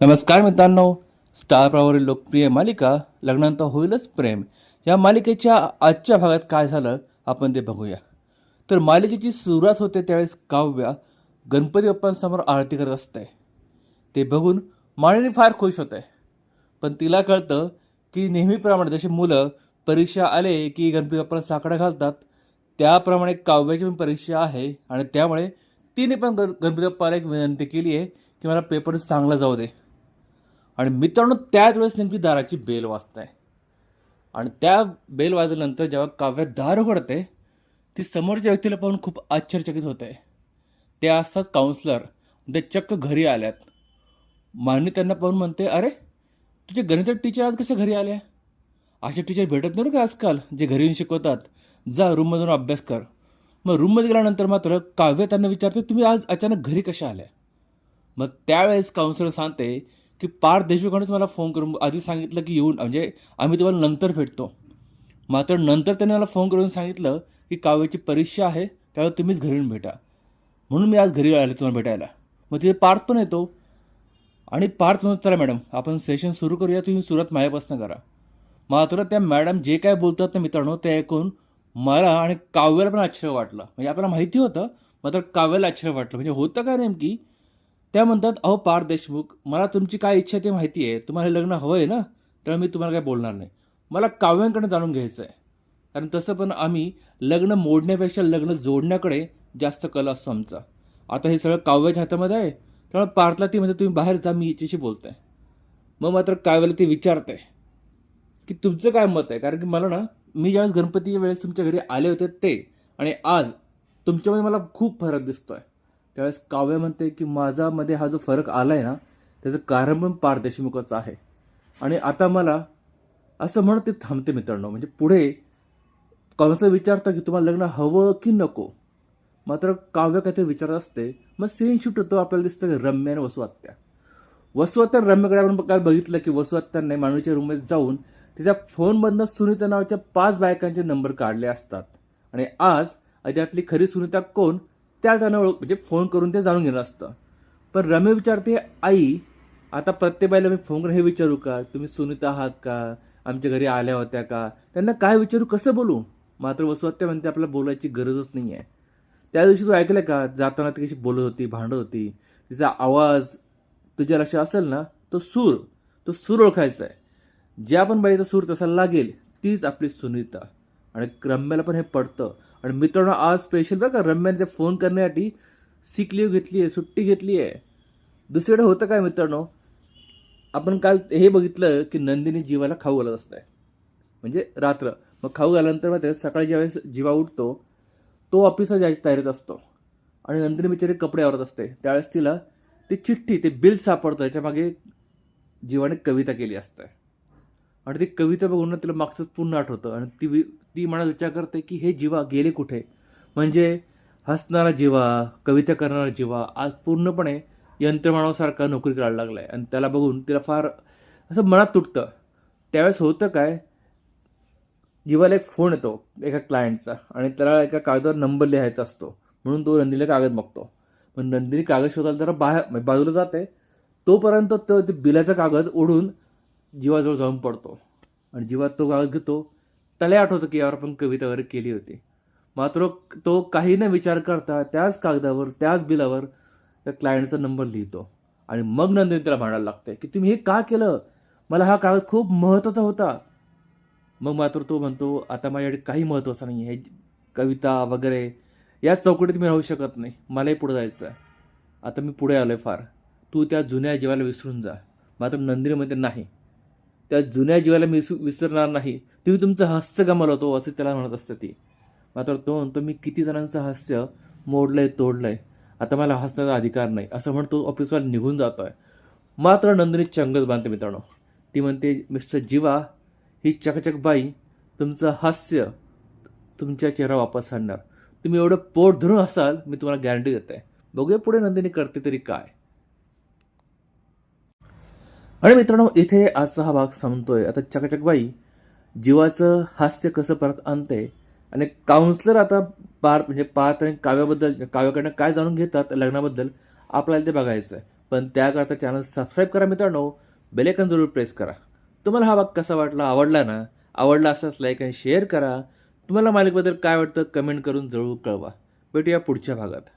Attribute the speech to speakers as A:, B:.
A: नमस्कार मित्रांनो. स्टार प्रवावरील लोकप्रिय मालिका लग्नानंतर होईलच प्रेम. या मालिकेच्या आजच्या भागात काय झालं आपण ते बघूया. तर मालिकेची सुरुवात होते त्यावेळेस काव्या गणपती बाप्पांसमोर आरती करत असते. ते बघून माळिनी फार खुश होते. पण तिला कळतं की नेहमीप्रमाणे जशी मुलं परीक्षा आले की गणपती बाप्पाला साकडा घालतात त्याप्रमाणे काव्याची पण परीक्षा आहे आणि त्यामुळे तिने पण गण गणपती बाप्पाला एक विनंती केली आहे की मला पेपर चांगला जाऊ दे. आणि मित्रांनो त्याच वेळेस नेमकी दाराची बेल वाजते आणि त्या बेल वाजल्यानंतर जेव्हा काव्य दार उघडते ती समोरच्या व्यक्तीला पाहून खूप आश्चर्यचकित होते. ते असतात काउन्सलर ते चक्क घरी आल्यात. माननी त्यांना पाहून म्हणते अरे तुझे गणित टीचर आज कसे घरी आले? असे टीचर भेटत नाही का आजकाल जे घरी येऊन शिकवतात? जा रूममधून अभ्यास कर. मग रूममध्ये गेल्यानंतर मात्र काव्य त्यांना विचारते तुम्ही आज अचानक घरी कशा आल्या? मग त्यावेळेस काउन्सिलर सांगते की पार्थ देशमुखानेच मला फोन करून आधी सांगितलं की येऊन म्हणजे आम्ही तुम्हाला नंतर भेटतो. मात्र नंतर त्याने मला फोन करून सांगितलं की काव्याची परीक्षा आहे त्यावेळी तुम्हीच घरी येऊन भेटा. म्हणून मी आज घरी आले तुम्हाला भेटायला. मग तिथे पार्थ पण येतो. आणि पार्थ म्हणून चला मॅडम आपण सेशन सुरू करूया तुम्ही सुरुवात माझ्यापासून करा. मात्र त्या मॅडम जे काय बोलतात ना मित्रांनो ते ऐकून मला आणि काव्याला पण आश्चर्य वाटलं. म्हणजे आपल्याला माहिती होतं मात्र काव्याला आश्चर्य वाटलं. म्हणजे होतं काय नेमकी त्या म्हणतात अहो पार देशमुख मला तुमची काय इच्छा आहे ते माहिती आहे. तुम्हाला हे लग्न हवं आहे ना? तर मी तुम्हाला काय बोलणार नाही. मला काव्यांकडे जाणून घ्यायचं आहे. कारण तसं पण आम्ही लग्न मोडण्यापेक्षा लग्न जोडण्याकडे जास्त कल असतो आमचा. आता हे सगळं काव्याच्या हातामध्ये आहे. त्यामुळे पार्थला ती म्हणजे तुम्ही बाहेर जा मी हिच्याशी बोलताय. मग मात्र काव्याला ती विचारते की तुमचं काय मत आहे? कारण की मला ना मी ज्यावेळेस गणपतीच्या वेळेस तुमच्या घरी आले होते ते आणि आज तुमच्यामध्ये मला खूप फरक दिसतो आहे त्यावेळेस काव्य म्हणते की माझामध्ये हा जो फरक आला आहे ना त्याचं कारण पण पारदेशमुखच आहे. आणि आता मला असं म्हणत ते थांबते मित्रांनो. म्हणजे पुढे काव्याचं विचारतं की तुम्हाला लग्न हवं की नको. मात्र काव्य काहीतरी विचारत असते मग सीन शूट होतो आपल्याला दिसतं की रम्य आणि वसुआत्या. वसुआत्या रम्यकडे आपण काल बघितलं की वसुआत्याने मानवीच्या रूममध्ये जाऊन तिच्या फोनमधनं सुनीता नावाच्या पाच बायकांचे नंबर काढले असतात. आणि आज त्यातली खरी सुनीता कोण? त्या त्यानं ओळख म्हणजे फोन करून ते जाणून घेणं असतं. पण रम्य विचारते आई आता प्रत्येक बाईला मी फोन करून हे विचारू का? तुम्ही सुनीता आहात का? आमच्या घरी आल्या होत्या का? त्यांना काय विचारू? कसं बोलू? मात्र वसुहत्या म्हणते आपल्याला बोलायची गरजच नाही आहे त्या दिवशी तू ऐकलं का? जाताना ती कशी बोलत होती भांडत होती. तिचा आवाज तुझ्या लक्षात असेल ना तो सूर तो सूर ओळखायचा आहे. ज्या पण बाईचा सूर तसा लागेल तीच आपली सुनीता. आणि रम्याला पण हे पडतं. आणि मित्रांनो आज स्पेशल बघा रम्याने ते फोन करण्यासाठी सिक लीव घेतली आहे सुट्टी घेतली आहे. दुसरीकडे होतं काय मित्रांनो? आपण काल हे बघितलं की नंदिनी जीवाला खाऊ घालत असते म्हणजे रात्र. मग खाऊ घाल्यानंतर मात्र सकाळी ज्यावेळेस जीवा उठतो तो ऑफिसला जायची तयारीत असतो. आणि नंदिनी बिचारी कपडे आवरत असते. त्यावेळेस तिला ती चिठ्ठी ते बिल सापडतं. याच्यामागे जीवाने कविता केली असते. आणि ती कविता बघून ना तिला मागचं पूर्ण आठवतं. आणि ती ती मनात विचार करते की हे जीवा गेले कुठे? म्हणजे हसणारा जीवा कविता करणारा जीवा आज पूर्णपणे यंत्रमानवासारखा नोकरी करायला लागला आहे आणि त्याला बघून तिला फार असं मनात तुटतं. त्यावेळेस होतं काय? जीवाला एक फोन येतो एका क्लायंटचा आणि त्याला एका कागदावर नंबर लिहायचा असतो. म्हणून तो नंदिनीला कागद मागतो. पण नंदिनी कागद शोधायला जरा बाहेर म्हणजे बाजूला जाते. तोपर्यंत तो ते बिलाचा कागद ओढून जीवाजवळ जाऊन पडतो. आणि जीवात तो कागद घेतो. त्याला आठवतं की यावर आपण कविता वगैरे केली होती. मात्र तो काही न विचार करता त्याच कागदावर त्याच बिलावर त्या क्लायंटचा नंबर लिहितो. आणि मग नंदिनी त्याला म्हणायला लागते की तुम्ही हे का केलं? मला हा कागद खूप महत्त्वाचा होता. मग मात्र तो म्हणतो आता माझ्याकडे काही महत्त्वाचं नाही आहे कविता वगैरे याच चौकटीत मी राहू शकत नाही. मलाही पुढे जायचं आहे आता मी पुढे आलो आहे फार. तू त्या जुन्या जीवाला विसरून जा. मात्र नंदिनीमध्ये नाही. त्या जुन्या जीवाला मी विसरणार नाही. तुम्ही तुमचं हास्य गमावलं असं त्याला म्हणत असतं ती. मात्र तो म्हणतो मी किती जणांचं हास्य मोडलंय तोडलंय. आता मला हसण्याचा अधिकार नाही. असं म्हणतो ऑफिसवाला निघून जातो आहे मात्र नंदिनी चंगच बांधते मित्रांनो. ती म्हणते मिस्टर जीवा ही चकचक बाई तुमचं हास्य तुमच्या चेहरा वापस आणणार. तुम्ही एवढं पोट धरून असाल मी तुम्हाला गॅरंटी देत. आहे बघूया पुढे नंदिनी करते तरी काय. आणि मित्रांनो इथे आजचा हा भाग संपतोय. आता चकचकबाई जीवाचं हास्य कसं परत आणते आणि काउन्सलर आता पार्थ म्हणजे पार्थ आणि काव्याबद्दल काव्याकडनं काय जाणून घेतात लग्नाबद्दल आपल्याला ते बघायचं आहे पण त्याकरता चॅनल सबस्क्राईब करा मित्रांनो बेलेकन जरूर प्रेस करा. तुम्हाला हा भाग कसा वाटला आवडला ना? आवडला असाच लाईक आणि शेअर करा. तुम्हाला मालिकेबद्दल काय वाटतं कमेंट करून जरूर कळवा. भेटूया पुढच्या भागात.